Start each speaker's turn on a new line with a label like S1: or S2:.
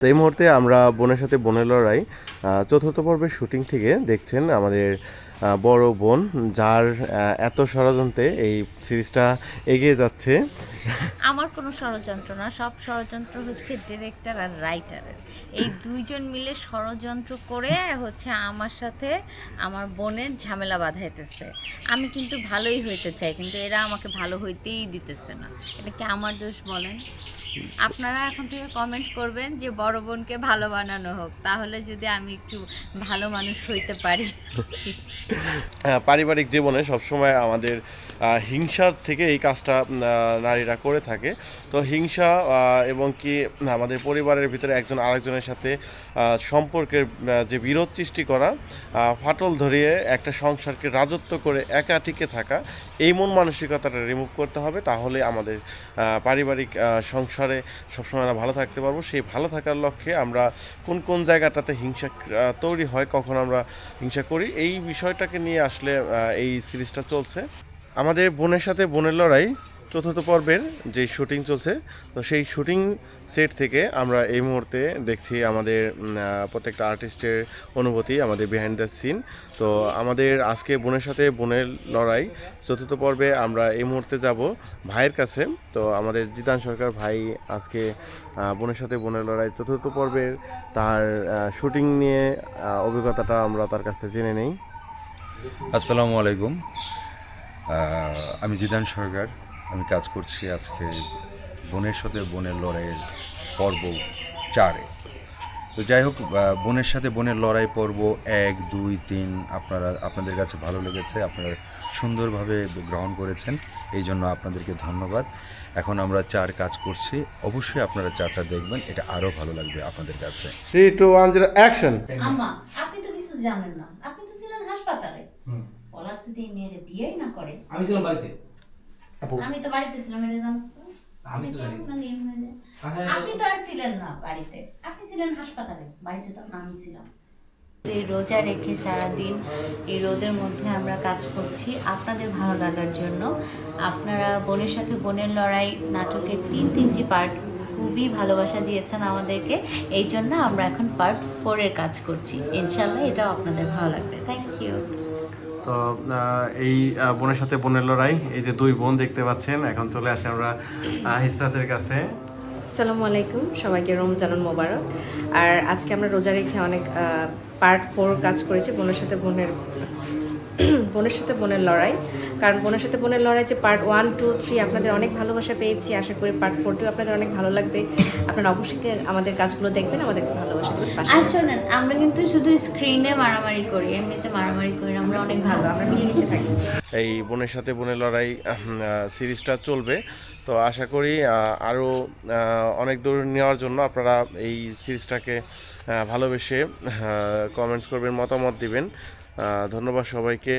S1: তো এই মুহূর্তে আমরা বোনের সাথে বোনের লড়াই চতুর্থ পর্বের শুটিং থেকে দেখছেন আমাদের বড় বোন, যার এত ষড়যন্ত্রে এই সিরিজটা এগিয়ে যাচ্ছে।
S2: আমার কোনো ষড়যন্ত্র না, সব ষড়যন্ত্র হচ্ছে ডিরেক্টর আর রাইটারের এই দুইজন মিলে ষড়যন্ত্র করে হচ্ছে আমার সাথে আমার বোনের ঝামেলা বাঁধাইতেছে। আমি কিন্তু ভালোই হইতে চাই, কিন্তু এরা আমাকে ভালো হইতেই দিতেছে না। এটা কি আমার দোষ বলেন? আপনারা এখন থেকে কমেন্ট করবেন যে বড় বোনকে ভালো বানানো হোক, তাহলে যদি আমি একটু ভালো মানুষ হইতে পারি।
S1: পারিবারিক জীবনে সবসময় আমাদের হিংসার থেকে এই কাজটা নারীরা করে থাকে। তো হিংসা এবং কি, আমাদের পরিবারের ভিতরে একজন আরেকজনের সাথে সম্পর্কের যে বিরোধ সৃষ্টি করা ফাটল ধরিয়ে একটা সংসারকে রাজত্ব করে একা টিকে থাকা, এই মন মানসিকতাটা রিমুভ করতে হবে। তাহলে আমাদের পারিবারিক সংসারে সবসময় আমরা ভালো থাকতে পারব। সেই ভালো থাকার লক্ষ্যে আমরা কোন কোন জায়গাটাতে হিংসা তৈরি হয়, কখন আমরা হিংসা করি, এই বিষয়টাকে নিয়ে আসলে এই সিরিজটা চলছে। আমাদের বোনের সাথে বোনের লড়াই চতুর্থ পর্বের যে শুটিং চলছে, তো সেই শুটিং সেট থেকে আমরা এই মুহূর্তে দেখছি আমাদের প্রত্যেকটা আর্টিস্টের অনুভূতি, আমাদের বিহাইন্ড দ্য সিন তো আমাদের আজকে বোনের সাথে বোনের লড়াই, চতুর্থ পর্বে আমরা এই মুহূর্তে যাব ভাইয়ের কাছে। তো আমাদের জিতান সরকার ভাই আজকে বোনের সাথে বোনের লড়াই, চতুর্থ পর্বের তার শুটিং নিয়ে অভিজ্ঞতাটা আমরা তার কাছ থেকে জেনে নেই।
S3: আসসালামু আলাইকুম। আমি জিদান সরকার। আমি কাজ করছি আজকে বোনের সাথে বোনের লড়াইয়ের পর্ব চারে। তো যাই হোক বোনের সাথে বোনের লড়াই পর্ব এক দুই তিন আপনারা আপনাদের কাছে ভালো লেগেছে আপনারা সুন্দরভাবে গ্রহণ করেছেন এই জন্য আপনাদেরকে ধন্যবাদ। এখন আমরা চার কাজ করছি অবশ্যই আপনারা চারটা দেখবেন এটা আরও ভালো লাগবে আপনাদের কাছে।
S1: Three two one zero action
S4: আপনি তো কিছু জানেন না আপনি তো ছিলেন হাসপাতালে। যদি মেয়ের বিয়েই না করে
S5: আমি ছিলাম বাড়িতে।
S4: আমি তো বাড়িতে ছিলাম এটা
S5: আমি তো জানি।
S4: কেমন জানি। এমন যায়?
S5: আরে,
S4: আপনি তো আর ছিলেন না বাড়িতে। আপনি ছিলেন হাসপাতালে বাড়িতে তো আমি ছিলাম। এই রোজা রেখে সারাদিন এই রোদের মধ্যে আমরা কাজ করছি আপনাদের ভালো লাগার জন্য। আপনারা বোনের সাথে বোনের লড়াই নাটকের তিন তিনটি পার্ট খুবই ভালোবাসা দিয়েছেন আমাদেরকে। এই জন্য আমরা এখন পার্ট ফোরের কাজ করছি। ইনশাল্লাহ এটাও আপনাদের ভালো লাগবে। থ্যাংক ইউ
S1: তো এই বোনের সাথে বোনের লড়াই, এই যে দুই বোন দেখতে পাচ্ছেন, এখন চলে আসে আমরা হিসরাতের কাছে।
S6: আসসালামু আলাইকুম, সবাইকে রমজানুল মোবারক। আর আজকে আমরা রোজা রেখে অনেক পার্ট ফোর কাজ করেছি, বোনের সাথে বোনের বোনের সাথে বোনের লড়াই। কারণ বোনের সাথে বোনের লড়াই যে পার্ট ওয়ান টু থ্রি আপনাদের অনেক ভালোবাসা পেয়েছি। আশা করি পার্ট ফোর টু আপনাদের অনেক ভালো লাগবে। আপনারা অবশ্যই আমাদের কাজগুলো দেখবেন আমাদের ভালোবাসা
S2: আর শোনেন আমরা কিন্তু শুধু স্ক্রিনে মারামারি করি এমনিতে মারামারি করি না আমরা অনেক ভালো
S6: আমরা মিলেমিশে থাকি।
S1: এই বোনের সাথে বোনের লড়াই সিরিজটা চলবে। তো আশা করি আরও অনেক দূর নেওয়ার জন্য আপনারা এই সিরিজটাকে ভালোবেসে কমেন্টস করবেন মতামত দিবেন। ধন্যবাদ সবাইকে।